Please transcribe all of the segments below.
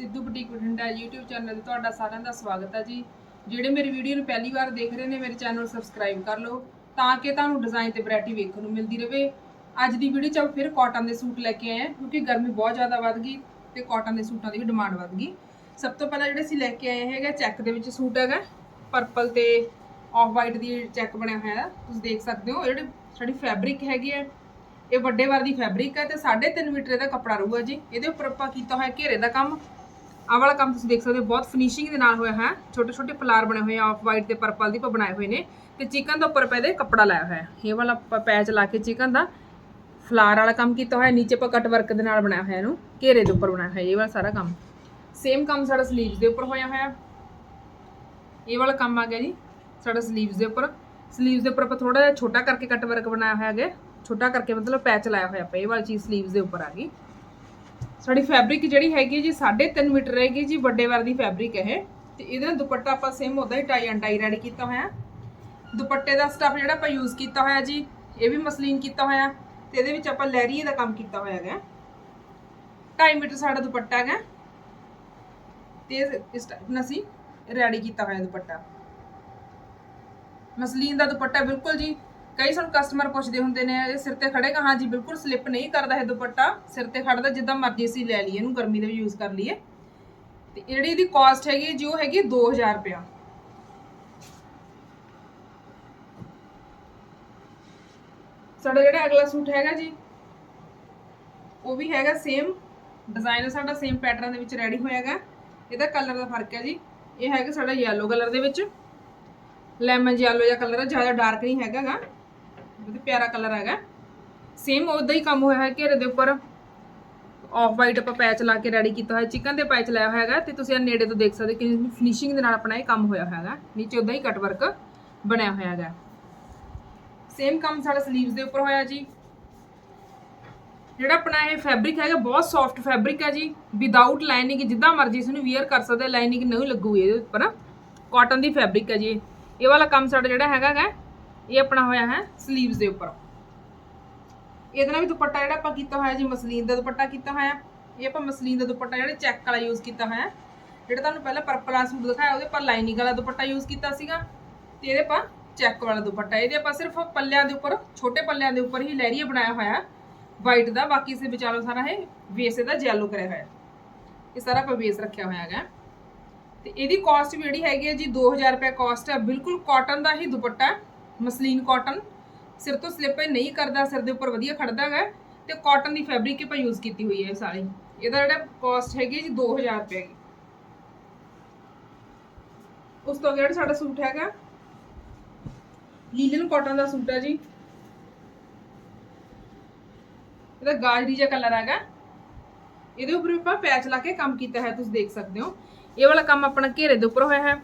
Sidhu boutique Bathinda YouTube channel ਤੇ ਤੁਹਾਡਾ ਸਾਰਿਆਂ ਦਾ ਸਵਾਗਤ ਹੈ ਜੀ। ਜਿਹੜੇ ਮੇਰੀ ਵੀਡੀਓ ਨੂੰ ਪਹਿਲੀ ਵਾਰ ਦੇਖ ਰਹੇ ਨੇ, ਮੇਰੇ ਚੈਨਲ ਨੂੰ ਸਬਸਕ੍ਰਾਈਬ ਕਰ ਲਓ ਤਾਂ ਕਿ ਤੁਹਾਨੂੰ ਡਿਜ਼ਾਈਨ ਤੇ ਵੈਰਾਈਟੀ ਵੇਖਣ ਨੂੰ ਮਿਲਦੀ ਰਹੇ ਅੱਜ ਦੀ ਵੀਡੀਓ 'ਚ ਆਪਾਂ ਫਿਰ ਕਾਟਨ ਦੇ ਸੂਟ ਲੈ ਕੇ ਆਏ ਹਾਂ, ਕਿਉਂਕਿ ਗਰਮੀ ਬਹੁਤ ਜ਼ਿਆਦਾ ਵੱਧ ਗਈ ਤੇ ਕਾਟਨ ਦੇ ਸੂਟਾਂ ਦੀ ਵੀ ਡਿਮਾਂਡ ਵੱਧ ਗਈ। ਸਭ ਤੋਂ ਪਹਿਲਾਂ ਜਿਹੜੇ ਅਸੀਂ ਲੈ ਕੇ ਆਏ ਹੈਗਾ ਚੈੱਕ ਦੇ ਵਿੱਚ ਸੂਟ ਹੈਗਾ ਪਰਪਲ ਤੇ ਆਫ ਵਾਈਟ ਦੀ ਚੈੱਕ ਬਣਿਆ ਹੋਇਆ ਤੁਸੀਂ ਦੇਖ ਸਕਦੇ ਹੋ ਜਿਹੜੇ ਸਾਡੀ ਫੈਬਰਿਕ ਹੈਗੀ ਹੈ, ਇਹ ਵੱਡੇ ਵਾਰ ਦੀ ਫੈਬਰਿਕ ਹੈ ਤੇ 3.5 ਮੀਟਰ ਦਾ ਕੱਪੜਾ ਰਹੂਗਾ ਜੀ। ਇਹਦੇ ਉੱਪਰ ਆਪਾਂ ਕੀਤਾ ਹੋਇਆ ਘੇਰੇ ਦਾ ਕੰਮ। ਆਹ ਵਾਲਾ ਕੰਮ ਤੁਸੀਂ ਦੇਖ ਸਕਦੇ ਹੋ, ਬਹੁਤ ਫਿਨਿਸ਼ਿੰਗ ਦੇ ਨਾਲ ਹੋਇਆ ਹੈ। ਛੋਟੇ ਛੋਟੇ ਫਲਾਰ ਬਣੇ ਹੋਏ ਆ ਆਫ ਵਾਈਟ ਤੇ ਪਰਪਲ ਦੀ ਆਪਾਂ ਬਣਾਏ ਹੋਏ ਨੇ। ਤੇ ਚਿਕਨ ਦੇ ਉੱਪਰ ਪੈਦੇ ਕੱਪੜਾ ਲਾਇਆ ਹੋਇਆ ਹੈ। ਇਹ ਵਾਲਾ ਆਪਾਂ ਪੈਚ ਲਾ ਕੇ ਚਿਕਨ ਦਾ ਫਲਾਰ ਵਾਲਾ ਕੰਮ ਕੀਤਾ ਹੋਇਆ ਨੀਚੇ ਆਪਾਂ ਕਟ ਵਰਕ ਦੇ ਨਾਲ ਬਣਾਇਆ ਹੋਇਆ ਇਹਨੂੰ, ਘੇਰੇ ਦੇ ਉੱਪਰ ਬਣਾਇਆ ਹੋਇਆ ਇਹ ਵਾਲਾ ਸਾਰਾ ਕੰਮ। ਸੇਮ ਕੰਮ ਸਾਡਾ ਸਲੀਵਸ ਦੇ ਉੱਪਰ ਹੋਇਆ ਹੋਇਆ। ਇਹ ਵਾਲਾ ਕੰਮ ਆ ਗਿਆ ਜੀ, ਸਾਡਾ ਸਲੀਵਸ ਦੇ ਉੱਪਰ। ਸਲੀਵਸ ਦੇ ਉੱਪਰ ਆਪਾਂ ਥੋੜਾ ਜਿਹਾ ਛੋਟਾ ਕਰਕੇ ਕਟ ਵਰਕ ਬਣਾਇਆ ਹੋਇਆ ਹੈਗਾ। ਛੋਟਾ ਕਰਕੇ ਮਤਲਬ ਪੈਚ ਲਾਇਆ ਹੋਇਆ ਆਪਾਂ, ਇਹ ਵਾਲੀ ਚੀਜ਼ ਸਲੀਵਸ ਦੇ ਉੱਪਰ ਆ ਗਈ। ਸਾਡੀ ਫੈਬਰਿਕ ਜਿਹੜੀ ਹੈਗੀ ਹੈ ਜੀ 3.5 ਮੀਟਰ ਰਹੇਗੀ ਜੀ, ਵੱਡੇ ਵਾਰ ਦੀ ਫੈਬਰਿਕ ਹੈ ਇਹ। ਤੇ ਇਹਦੇ ਨਾਲ ਦੁਪੱਟਾ ਆਪਾਂ ਸੇਮ ਉਹਦਾ ਹੀ ਟਾਈ ਐਂਡ ਰੈਡੀ ਕੀਤਾ ਹੋਇਆ। ਦੁਪੱਟੇ ਦਾ ਸਟਫ ਜਿਹੜਾ ਆਪਾਂ ਯੂਜ਼ ਕੀਤਾ ਹੋਇਆ ਜੀ, ਇਹ ਵੀ ਮਸਲੀਨ ਕੀਤਾ ਹੋਇਆ। ਤੇ ਇਹਦੇ ਵਿੱਚ ਆਪਾਂ ਲੈਰੀਏ ਦਾ ਕੰਮ ਕੀਤਾ ਹੋਇਆ ਹੈਗਾ। 2.5 ਮੀਟਰ ਸਾਡਾ ਦੁਪੱਟਾ ਹੈਗਾ। ਤੇ ਇਸ ਟਾਈਪ ਨਾਲ ਅਸੀਂ ਰੈਡੀ ਕੀਤਾ ਹੋਇਆ ਦੁਪੱਟਾ। ਮਸਲੀਨ ਦਾ ਦੁਪੱਟਾ ਬਿਲਕੁਲ ਜੀ ਕਈ ਸਾਨੂੰ ਕਸਟਮਰ ਪੁੱਛਦੇ ਹੁੰਦੇ ਨੇ, ਇਹ ਸਿਰ ਤੇ ਖੜੇਗਾ? ਹਾਂਜੀ ਬਿਲਕੁਲ ਸਲਿੱਪ ਨਹੀਂ ਕਰਦਾ ਇਹ ਦੁਪੱਟਾ। ਸਿਰ ਤੇ ਖੜਦਾ ਜਿੱਦਾਂ ਮਰਜ਼ੀ ਅਸੀਂ ਲੈ ਲਈਏ, ਇਹਨੂੰ ਗਰਮੀ ਦੇ ਵੀ ਯੂਜ਼ ਕਰ ਲਈਏ। ਤੇ ਜਿਹੜੀ ਇਹਦੀ ਕਾਸਟ ਹੈਗੀ ਜੀ, ਉਹ ਹੈਗੀ 2000 ਰੁਪਇਆ। ਸਾਡਾ ਜਿਹੜਾ ਅਗਲਾ ਸੂਟ ਹੈਗਾ ਜੀ, ਉਹ ਵੀ ਹੈਗਾ ਸੇਮ ਡਿਜ਼ਾਈਨ ਸਾਡਾ ਸੇਮ ਪੈਟਰਨ ਦੇ ਵਿੱਚ ਰੈਡੀ ਹੋਇਆਗਾ। ਇਹਦਾ ਕਲਰ ਦਾ ਫ਼ਰਕ ਹੈ ਜੀ। ਇਹ ਹੈਗਾ ਸਾਡਾ ਯੈਲੋ ਕਲਰ ਦੇ ਵਿੱਚ। ਲੈਮਨ ਯੈਲੋ ਜਿਹਾ ਕਲਰ ਹੈ, ਜ਼ਿਆਦਾ ਡਾਰਕ ਨਹੀਂ ਹੈਗਾਗਾ। ਬਹੁਤ ਪਿਆਰਾ ਕਲਰ ਹੈਗਾ। ਸੇਮ ਉਦਾਂ ਹੀ ਕੰਮ ਹੋਇਆ ਹੈ ਘੇਰੇ ਦੇ ਉੱਪਰ। ਆਫ ਵਾਈਟ ਆਪਾਂ ਪੈਚ ਲਾ ਕੇ ਰੈਡੀ ਕੀਤਾ ਹੋਇਆ ਚਿਕਨ ਦੇ ਪੈਚ ਲਾਇਆ ਹੋਇਆ ਹੈਗਾ ਤੇ ਤੁਸੀਂ ਇਹ ਨੇੜੇ ਤੋਂ ਦੇਖ ਸਕਦੇ ਕਿ ਫਿਨਿਸ਼ਿੰਗ ਦੇ ਨਾਲ ਆਪਣਾ ਇਹ ਕੰਮ ਹੋਇਆ ਹੋਇਆ ਹੈਗਾ। ਨੀਚੇ ਉਦਾਂ ਹੀ ਕਟ ਵਰਕ ਬਣਿਆ ਹੋਇਆ ਹੈਗਾ। ਸੇਮ ਕੰਮ ਸਾਡਾ ਸਲੀਵਸ ਦੇ ਉੱਪਰ ਹੋਇਆ ਜੀ। ਜਿਹੜਾ ਆਪਣਾ ਇਹ ਫੈਬਰਿਕ ਹੈਗਾ, ਬਹੁਤ ਸੌਫਟ ਫੈਬਰਿਕ ਹੈ ਜੀ। ਵਿਦਆਊਟ ਲਾਈਨਿੰਗ ਜਿੱਦਾਂ ਮਰਜ਼ੀ ਇਸ ਨੂੰ ਵੇਅਰ ਕਰ ਸਕਦੇ ਲਾਈਨਿੰਗ ਨਹੀਂ ਲੱਗੂਗੀ ਇਹਦੇ ਉੱਪਰ। ਕਾਟਨ ਦੀ ਫੈਬਰਿਕ ਹੈ ਜੀ। ਇਹ। ਇਹ ਵਾਲਾ ਕੰਮ ਸਾਡਾ ਜਿਹੜਾ ਹੈਗਾ ਗਾ ਇਹ ਆਪਣਾ ਹੋਇਆ ਹੈ ਸਲੀਵਸ ਦੇ ਉੱਪਰ। ਇਹਦੇ ਨਾਲ ਵੀ ਦੁਪੱਟਾ ਜਿਹੜਾ ਆਪਾਂ ਕੀਤਾ ਹੋਇਆ ਜੀ, ਮਸਲੀਨ ਦਾ ਦੁਪੱਟਾ ਕੀਤਾ ਹੋਇਆ। ਇਹ ਆਪਾਂ ਮਸਲੀਨ ਦਾ ਦੁਪੱਟਾ ਜਿਹੜਾ ਚੈੱਕ ਵਾਲਾ ਯੂਜ਼ ਕੀਤਾ ਹੋਇਆ। ਜਿਹੜਾ ਤੁਹਾਨੂੰ ਪਹਿਲਾਂ ਪਰਪਲ ਵਾਲਾ ਸੂਟ ਦਿਖਾਇਆ, ਉਹਦੇ ਪਰ ਲਾਈਨਿੰਗ ਵਾਲਾ ਦੁਪੱਟਾ ਯੂਜ਼ ਕੀਤਾ ਸੀਗਾ। ਤੇ ਇਹਦੇ ਆਪਾਂ ਚੈੱਕ ਵਾਲਾ ਦੁਪੱਟਾ, ਇਹਦੇ ਆਪਾਂ ਸਿਰਫ ਪੱਲਿਆਂ ਦੇ ਉੱਪਰ, ਛੋਟੇ ਪੱਲਿਆਂ ਦੇ ਉੱਪਰ ਹੀ ਲਹਿਰੀਆ ਬਣਾਇਆ ਹੋਇਆ। ਵਾਈਟ ਦਾ, ਬਾਕੀ ਇਸੇ ਵਿਚਾਲੋ ਸਾਰਾ ਇਹ ਬੇਸ ਇਹਦਾ ਜੈਲੋ ਕਰਿਆ ਹੋਇਆ। ਇਹ ਸਾਰਾ ਆਪਾਂ ਬੇਸ ਰੱਖਿਆ ਹੋਇਆ ਹੈਗਾ। ਤੇ ਇਹਦੀ ਕਾਸਟ ਵੀ ਜਿਹੜੀ ਹੈਗੀ ਹੈ ਜੀ 2000 ਰੁਪਏ ਕਾਸਟ ਹੈ। ਬਿਲਕੁਲ ਕਾਟਨ ਦਾ ਹੀ ਦੁਪੱਟਾ। ਮਸਲੀਨ ਕਾਟਨ ਸਿਰ ਤੋਂ ਸਲਿੱਪ ਨਹੀਂ ਕਰਦਾ, ਸਿਰ ਦੇ ਉੱਪਰ ਵਧੀਆ ਖੜਦਾ ਹੈ ਤੇ ਕਾਟਨ ਦੀ ਫੈਬਰਿਕ ਆਪਾਂ ਯੂਜ਼ ਕੀਤੀ ਹੋਈ ਹੈ ਇਹ ਸਾਰੀ। ਇਹਦਾ ਜਿਹੜਾ ਕਾਸਟ ਹੈਗੀ ਹੈ ਜੀ 2000 ਰੁਪਏ ਦੀ। ਉਸ ਤੋਂ ਅਗਲਾ ਜਿਹੜਾ ਸਾਡਾ ਸੂਟ ਹੈਗਾ, ਲੀਲਨ ਕਾਟਨ ਦਾ ਸੂਟ ਹੈ ਜੀ। ਇਹਦਾ ਗਾਜਰੀ ਜਿਹਾ ਕਲਰ ਹੈਗਾ। ਇਹਦੇ ਉੱਪਰ ਵੀ ਆਪਾਂ ਪੈਚ ਲਾ ਕੇ ਕੰਮ ਕੀਤਾ ਹੈ, ਤੁਸੀਂ ਦੇਖ ਸਕਦੇ ਹੋ। ਇਹ ਵਾਲਾ ਕੰਮ ਆਪਣਾ ਘੇਰੇ ਦੇ ਉੱਪਰ ਹੋਇਆ ਹੈ।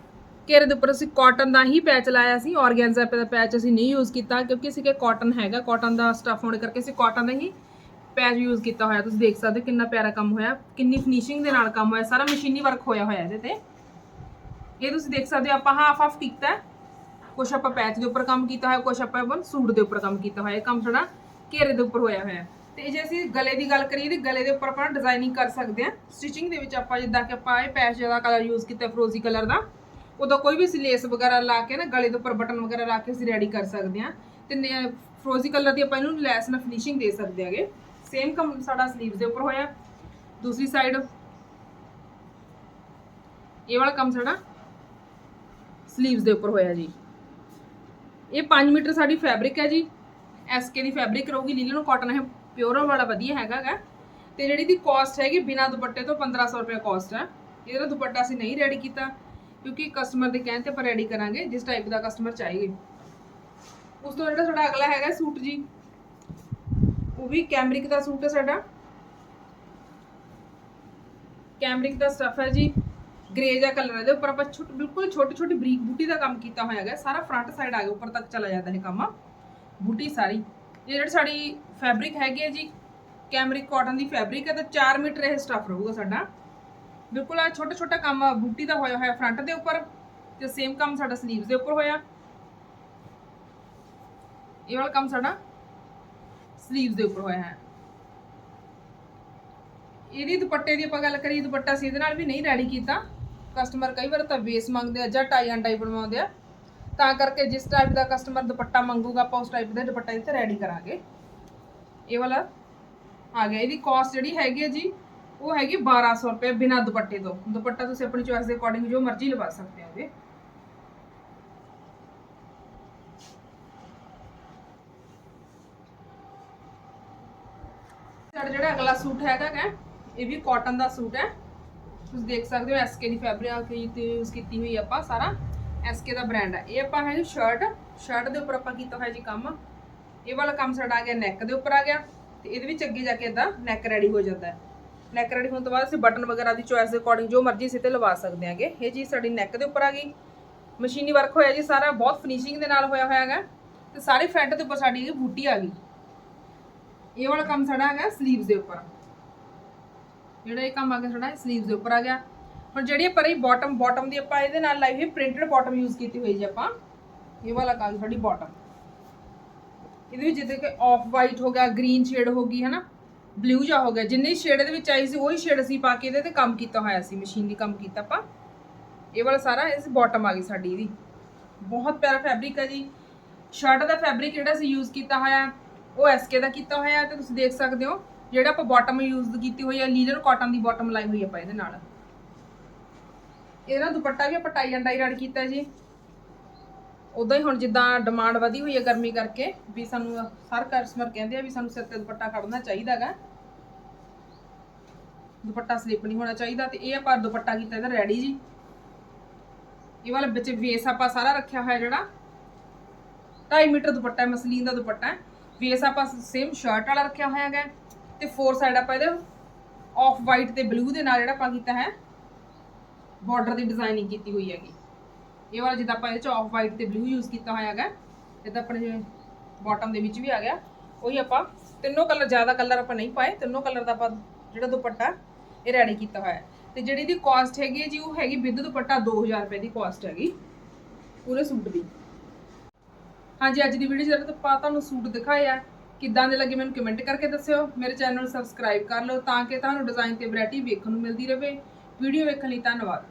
ਘੇਰੇ ਦੇ ਉੱਪਰ ਅਸੀਂ ਕਾਟਨ ਦਾ ਹੀ ਪੈਚ ਲਾਇਆ ਸੀ ਆਰਗੈਂਜ਼ਾ ਦਾ ਪੈਚ ਅਸੀਂ ਨਹੀਂ ਯੂਜ਼ ਕੀਤਾ, ਕਿਉਂਕਿ ਅਸੀਂ ਕਿ ਕਾਟਨ ਹੈਗਾ ਕਾਟਨ ਦਾ ਸਟਫ ਹੋਣ ਕਰਕੇ ਅਸੀਂ ਕਾਟਨ ਦਾ ਹੀ ਪੈਚ ਯੂਜ਼ ਕੀਤਾ ਹੋਇਆ। ਤੁਸੀਂ ਦੇਖ ਸਕਦੇ ਹੋ ਕਿੰਨਾ ਪਿਆਰਾ ਕੰਮ ਹੋਇਆ, ਕਿੰਨੀ ਫਿਨਿਸ਼ਿੰਗ ਦੇ ਨਾਲ ਕੰਮ ਹੋਇਆ, ਸਾਰਾ ਮਸ਼ੀਨੀ ਵਰਕ ਹੋਇਆ ਹੋਇਆ ਇਹਦੇ ਤੇ। ਇਹ ਤੁਸੀਂ ਦੇਖ ਸਕਦੇ ਹੋ, ਆਪਾਂ ਹਾਫ ਹਾਫ ਕੀਤਾ। ਕੁਛ ਆਪਾਂ ਪੈਚ ਦੇ ਉੱਪਰ ਕੰਮ ਕੀਤਾ ਹੋਇਆ, ਕੁਛ ਆਪਾਂ ਬਨ ਸੂਟ ਦੇ ਉੱਪਰ ਕੰਮ ਕੀਤਾ ਹੋਇਆ। ਇਹ ਕੰਮ ਸਾਡਾ ਘੇਰੇ ਦੇ ਉੱਪਰ ਹੋਇਆ ਹੋਇਆ। ਹੈ। ਤੇ ਜੇ ਅਸੀਂ ਗਲੇ ਦੀ ਗੱਲ ਕਰੀਏ, ਤੇ ਗਲੇ ਦੇ ਉੱਪਰ ਆਪਾਂ ਡਿਜ਼ਾਈਨਿੰਗ ਕਰ ਸਕਦੇ ਹਾਂ। ਸਟਿਚਿੰਗ ਦੇ ਵਿੱਚ ਆਪਾਂ ਜਿੱਦਾਂ ਕਿ ਆਪਾਂ ਇਹ ਪੈਚ ਦਾ ਕਲਰ ਯੂਜ਼ ਕੀਤਾ ਫਰੋਜ਼ੀ ਕਲਰ ਦਾ। ਉਦੋਂ ਕੋਈ ਵੀ ਅਸੀਂ ਲੇਸ ਵਗੈਰਾ ਲਾ ਕੇ ਨਾ ਗਲੇ ਦੇ ਉੱਪਰ ਬਟਨ ਵਗੈਰਾ ਲਾ ਕੇ ਅਸੀਂ ਰੈਡੀ ਕਰ ਸਕਦੇ ਹਾਂ। ਤੇ ਫਰੋਜ਼ੀ ਕਲਰ ਦੀ ਆਪਾਂ ਇਹਨੂੰ ਲੈਸ ਨਾਲ ਫਿਨਿਸ਼ਿੰਗ ਦੇ ਸਕਦੇ ਹਾਂਗੇ। ਸੇਮ ਕੰਮ ਸਾਡਾ ਸਲੀਵਸ ਦੇ ਉੱਪਰ ਹੋਇਆ। ਦੂਸਰੀ ਸਾਈਡ ਇਹ ਵਾਲਾ ਕੰਮ ਸਾਡਾ ਸਲੀਵਸ ਦੇ ਉੱਪਰ ਹੋਇਆ ਜੀ। ਇਹ 5 ਮੀਟਰ ਸਾਡੀ ਫੈਬਰਿਕ ਹੈ ਜੀ। ਐਸਕੇ ਦੀ ਫੈਬਰਿਕ ਰਹੂਗੀ ਲੀਲਨ ਕਾਟਨ ਹੈ ਪਿਓਰ ਵਾਲਾ ਵਧੀਆ ਹੈਗਾ ਗਾ। ਤੇ ਜਿਹੜੀ ਦੀ ਕਾਸਟ ਹੈਗੀ ਬਿਨਾ ਦੁਪੱਟੇ ਤੋਂ 1500 ਰੁਪਏ ਕਾਸਟ ਹੈ। ਇਹਦਾ ਦੁਪੱਟਾ ਅਸੀਂ ਨਹੀਂ ਰੈਡੀ ਕੀਤਾ। ਕਿਉਂਕਿ ਕਸਟਮਰ ਦੇ ਕਹਿਣ ਤੇ ਆਪਾਂ ਰੈਡੀ ਕਰਾਂਗੇ ਜਿਸ ਟਾਈਪ ਦਾ ਕਸਟਮਰ ਚਾਹੀਏ ਉਸ ਤੋਂ ਜਿਹੜਾ ਸਾਡਾ ਅਗਲਾ ਹੈਗਾ ਸੂਟ ਜੀ ਉਹ ਵੀ ਕੈਮਰਿਕ ਦਾ ਸੂਟ ਹੈ ਸਾਡਾ ਕੈਮਰਿਕ ਦਾ ਸਟਫ ਹੈ ਜੀ ਗ੍ਰੇ ਜਿਹਾ ਕਲਰ ਹੈ ਦੇ ਉੱਪਰ ਆਪਾਂ ਛੋਟ ਬਿਲਕੁਲ ਛੋਟੀ ਛੋਟੀ ਬਰੀਕ ਬੂਟੀ ਦਾ ਕੰਮ ਕੀਤਾ ਹੋਇਆ ਹੈਗਾ ਸਾਰਾ ਫਰੰਟ ਸਾਈਡ ਆ ਗਿਆ ਉੱਪਰ ਤੱਕ ਚਲਾ ਜਾਂਦਾ ਇਹ ਕੰਮ ਬੂਟੀ ਸਾਰੀ ਇਹ ਜਿਹੜੀ ਸਾਡੀ ਫੈਬਰਿਕ ਹੈਗੀ ਹੈ ਜੀ ਕੈਮਰਿਕ ਕਾਟਨ ਦੀ ਫੈਬਰਿਕ ਹੈ ਤਾਂ 4 ਮੀਟਰ ਇਹ ਸਟਫ ਰਹੂਗਾ ਸਾਡਾ ਬਿਲਕੁਲ ਆ ਛੋਟਾ ਛੋਟਾ ਕੰਮ ਬੂਟੀ ਦਾ ਹੋਇਆ ਹੋਇਆ ਫਰੰਟ ਦੇ ਉੱਪਰ ਤੇ ਸੇਮ ਕੰਮ ਸਾਡਾ ਸਲੀਵਸ ਦੇ ਉੱਪਰ ਹੋਇਆ। ਇਹ ਵਾਲਾ ਕੰਮ ਸਾਡਾ ਸਲੀਵਸ ਦੇ ਉੱਪਰ ਹੋਇਆ ਹੈ। ਇਹਦੀ ਦੁਪੱਟੇ ਦੀ ਆਪਾਂ ਗੱਲ ਕਰੀਏ, ਦੁਪੱਟਾ ਸੀ ਇਹਦੇ ਨਾਲ ਵੀ ਨਹੀਂ ਰੈਡੀ ਕੀਤਾ। ਕਸਟਮਰ ਕਈ ਵਾਰ ਤਾਂ ਵੇਸ ਮੰਗਦੇ ਆ ਜਾਂ ਟਾਈ ਐਂਡ ਟਾਈ ਬਣਵਾਉਂਦੇ ਆ। ਤਾਂ ਕਰਕੇ ਜਿਸ ਟਾਈਪ ਦਾ ਕਸਟਮਰ ਦੁਪੱਟਾ ਮੰਗੂਗਾ, ਆਪਾਂ ਉਸ ਟਾਈਪ ਦਾ ਦੁਪੱਟਾ ਇੱਥੇ ਰੈਡੀ ਕਰਾਂਗੇ। ਇਹ ਵਾਲਾ ਆ ਗਿਆ, ਇਹਦੀ ਕਾਸਟ ਜਿਹੜੀ ਹੈਗੀ ਹੈ ਜੀ ਉਹ ਹੈਗੀ 1200 ਰੁਪਏ ਬਿਨਾ ਦੁਪੱਟੇ ਤੋਂ ਦੁਪੱਟਾ ਤੁਸੀਂ ਆਪਣੀ ਚੋਇਸ ਦੇ ਅਕੋਰਡਿੰਗ ਜੋ ਮਰਜ਼ੀ ਲਵਾ ਸਕਦੇ ਹੋ ਇਹ ਸਾਡਾ ਜਿਹੜਾ ਅਗਲਾ ਸੂਟ ਹੈਗਾ ਗਾ, ਇਹ ਵੀ ਕਾਟਨ ਦਾ ਸੂਟ ਹੈ ਤੁਸੀਂ ਦੇਖ ਸਕਦੇ ਹੋ ਐਸਕੇ ਦੀ ਫੈਬਰਿਕ ਤੇ ਯੂਜ਼ ਕੀਤੀ ਹੋਈ ਆਪਾਂ ਸਾਰਾ ਐਸਕੇ ਦਾ ਬ੍ਰਾਂਡ ਹੈ ਇਹ ਆਪਾਂ ਹੈ ਜੀ ਸ਼ਰਟ ਸ਼ਰਟ ਦੇ ਉੱਪਰ ਆਪਾਂ ਕੀਤਾ ਹੋਇਆ ਜੀ ਕੰਮ ਇਹ ਵਾਲਾ ਕੰਮ ਸਾਡਾ ਆ ਗਿਆ ਨੈਕ ਦੇ ਉੱਪਰ ਆ ਗਿਆ ਤੇ ਇਹਦੇ ਵਿੱਚ ਅੱਗੇ ਜਾ ਕੇ ਇਦਾਂ ਨੈਕ ਰੈਡੀ ਹੋ ਜਾਂਦਾ ਹੈ ਨੈਕ ਰੈਡੀ ਹੋਣ ਤੋਂ ਬਾਅਦ ਅਸੀਂ ਬਟਨ ਵਗੈਰਾ ਦੀ ਚੋਇਸ ਦੇ ਅਕੋਰਡਿੰਗ ਜੋ ਮਰਜ਼ੀ ਅਸੀਂ ਤੇ ਲਵਾ ਸਕਦੇ ਹਾਂਗੇ। ਇਹ ਜੀ ਸਾਡੀ ਨੈਕ ਦੇ ਉੱਪਰ ਆ ਗਈ। ਮਸ਼ੀਨੀ ਵਰਕ ਹੋਇਆ ਜੀ ਸਾਰਾ, ਬਹੁਤ ਫਿਨਿਸ਼ਿੰਗ ਦੇ ਨਾਲ ਹੋਇਆ ਹੋਇਆ ਹੈਗਾ। ਤੇ ਸਾਰੇ ਫਰੰਟ ਦੇ ਉੱਪਰ ਸਾਡੀ ਇਹ ਬੂਟੀ ਆ ਗਈ। ਇਹ ਵਾਲਾ ਕੰਮ ਸਾਡਾ ਹੈਗਾ ਸਲੀਵਸ ਦੇ ਉੱਪਰ। ਜਿਹੜਾ ਇਹ ਕੰਮ ਆ ਗਿਆ ਸਾਡਾ ਸਲੀਵਸ ਦੇ ਉੱਪਰ ਆ ਗਿਆ। ਹੁਣ ਜਿਹੜੀ ਆਪਾਂ ਇਹ ਬਾਟਮ ਬਾਟਮ ਦੀ ਆਪਾਂ ਇਹਦੇ ਨਾਲ ਲਾਈ ਹੋਈ ਪ੍ਰਿੰਟਡ ਬਾਟਮ ਯੂਜ਼ ਕੀਤੀ ਹੋਈ ਜੀ ਆਪਾਂ। ਇਹ ਵਾਲਾ ਕੰਮ ਸਾਡੀ ਬਾਟਮ ਇਹਦੇ ਵਿੱਚ ਜਿੱਦਾਂ ਕਿ ਆਫ ਵਾਈਟ ਹੋ ਗਿਆ ਗ੍ਰੀਨ ਸ਼ੇਡ ਹੋ ਗਈ ਹੈ ਨਾ ਬਲੂ ਜਾ ਹੋ ਗਿਆ। ਜਿੰਨੀ ਸ਼ੇਡ ਦੇ ਵਿੱਚ ਆਈ ਸੀ, ਉਹੀ ਸ਼ੇਡ ਅਸੀਂ ਪਾ ਕੇ ਇਹਦੇ ਤੇ ਕੰਮ ਕੀਤਾ ਹੋਇਆ ਸੀ, ਮਸ਼ੀਨ ਦੀ ਕੰਮ ਕੀਤਾ ਆਪਾਂ। ਇਹ ਵਾਲਾ ਸਾਰਾ ਇਸ ਬਾਟਮ ਆ ਗਈ ਸਾਡੀ ਇਹਦੀ। ਬਹੁਤ ਪਿਆਰਾ ਫੈਬਰਿਕ ਹੈ ਜੀ। ਸ਼ਰਟ ਦਾ ਫੈਬਰਿਕ ਜਿਹੜਾ ਅਸੀਂ ਯੂਜ਼ ਕੀਤਾ ਹੋਇਆ, ਉਹ ਐਸਕੇ ਦਾ ਕੀਤਾ ਹੋਇਆ ਤੇ ਤੁਸੀਂ ਦੇਖ ਸਕਦੇ ਹੋ, ਜਿਹੜਾ ਆਪਾਂ ਬਾਟਮ ਯੂਜ਼ ਕੀਤੀ ਹੋਈ ਹੈ ਲੀਲਰ ਕਾਟਨ ਦੀ ਬਾਟਮ ਲਾਈ ਹੋਈ ਆਪਾਂ ਇਹਦੇ ਨਾਲ। ਇਹਦਾ ਦੁਪੱਟਾ ਵੀ ਆਪਾਂ ਟਾਈ ਐਂਡ ਡਾਈ ਰੈਡ ਕੀਤਾ ਜੀ। ਉਦਾਂ ਹੀ ਹੁਣ ਜਿੱਦਾਂ ਡਿਮਾਂਡ ਵਧੀ ਹੋਈ ਹੈ ਗਰਮੀ ਕਰਕੇ, ਵੀ ਸਾਨੂੰ ਹਰ ਕਸਟਮਰ ਕਹਿੰਦੇ ਆ ਵੀ ਸਾਨੂੰ ਸਿਰ ਤੇ ਦੁਪੱਟਾ ਕੱਢਣਾ ਚਾਹੀਦਾਗਾ ਦੁਪੱਟਾ ਸਲਿੱਪ ਨਹੀਂ ਹੋਣਾ ਚਾਹੀਦਾ ਤੇ ਇਹ ਆਪਾਂ ਦੁਪੱਟਾ ਕੀਤਾ ਇਹਦਾ ਰੈਡੀ ਜੀ। ਇਹ ਵਾਲਾ ਵਿੱਚ ਵੇਸ ਆਪਾਂ ਸਾਰਾ ਰੱਖਿਆ ਹੋਇਆ ਜਿਹੜਾ। 2.5 ਮੀਟਰ ਦੁਪੱਟਾ ਹੈ, ਮਸਲੀਨ ਦਾ ਦੁਪੱਟਾ ਹੈ। ਵੇਸ ਆਪਾਂ ਸੇਮ ਸ਼ਰਟ ਵਾਲਾ ਰੱਖਿਆ ਹੋਇਆ ਹੈਗਾ ਤੇ ਫੋਰ ਸਾਈਡ ਆਪਾਂ ਇਹਦੇ ਆਫ ਵਾਈਟ ਤੇ ਬਲੂ ਦੇ ਨਾਲ ਜਿਹੜਾ ਆਪਾਂ ਕੀਤਾ ਹੈ ਬਾਰਡਰ ਦੀ ਡਿਜ਼ਾਈਨਿੰਗ ਕੀਤੀ ਹੋਈ ਹੈਗੀ। ਇਹ ਵਾਲਾ ਜਿੱਦਾਂ ਆਪਾਂ ਇਹਦੇ ਚ ਆਫ ਵਾਈਟ ਤੇ ਬਲੂ ਯੂਜ਼ ਕੀਤਾ ਹੋਇਆ ਹੈਗਾ ਜਿੱਦਾਂ ਆਪਣੇ ਜਿਵੇਂ ਬਾਟਮ ਦੇ ਵਿੱਚ ਵੀ ਆ ਗਿਆ। ਉਹੀ ਆਪਾਂ ਤਿੰਨੋਂ ਕਲਰ ਜ਼ਿਆਦਾ ਕਲਰ ਆਪਾਂ ਨਹੀਂ ਪਾਏ, ਤਿੰਨੋਂ ਕਲਰ ਦਾ ਆਪਾਂ ਜਿਹੜਾ ਦੁਪੱਟਾ ਇਹ ਰੈਡੀ ਕੀਤਾ ਹੋਇਆ ਹੈ। ਤੇ ਜਿਹੜੀ ਦੀ ਕਾਸਟ ਹੈਗੀ ਹੈ ਜੀ, ਉਹ ਹੈਗੀ ਵਿਦ ਦੁਪੱਟਾ 2000 ਰੁਪਏ ਦੀ ਕਾਸਟ ਹੈਗੀ। ਪੂਰੇ ਸੂਟ ਦੀ। ਹਾਂਜੀ, ਅੱਜ ਦੀ ਵੀਡੀਓ ਜਿਹੜਾ ਆਪਾਂ ਤੁਹਾਨੂੰ ਸੂਟ ਦਿਖਾਇਆ ਕਿੱਦਾਂ ਦੇ ਲੱਗੇ ਮੈਨੂੰ ਕਮੈਂਟ ਕਰਕੇ ਦੱਸਿਓ। ਮੇਰੇ ਚੈਨਲ ਨੂੰ ਸਬਸਕ੍ਰਾਈਬ ਕਰ ਲਓ ਤਾਂ ਕਿ ਤੁਹਾਨੂੰ ਡਿਜ਼ਾਈਨ ਤੇ ਵੈਰਾਈਟੀ ਵੇਖਣ ਨੂੰ ਮਿਲਦੀ ਰਹੇ। ਵੀਡੀਓ ਵੇਖਣ ਲਈ ਧੰਨਵਾਦ।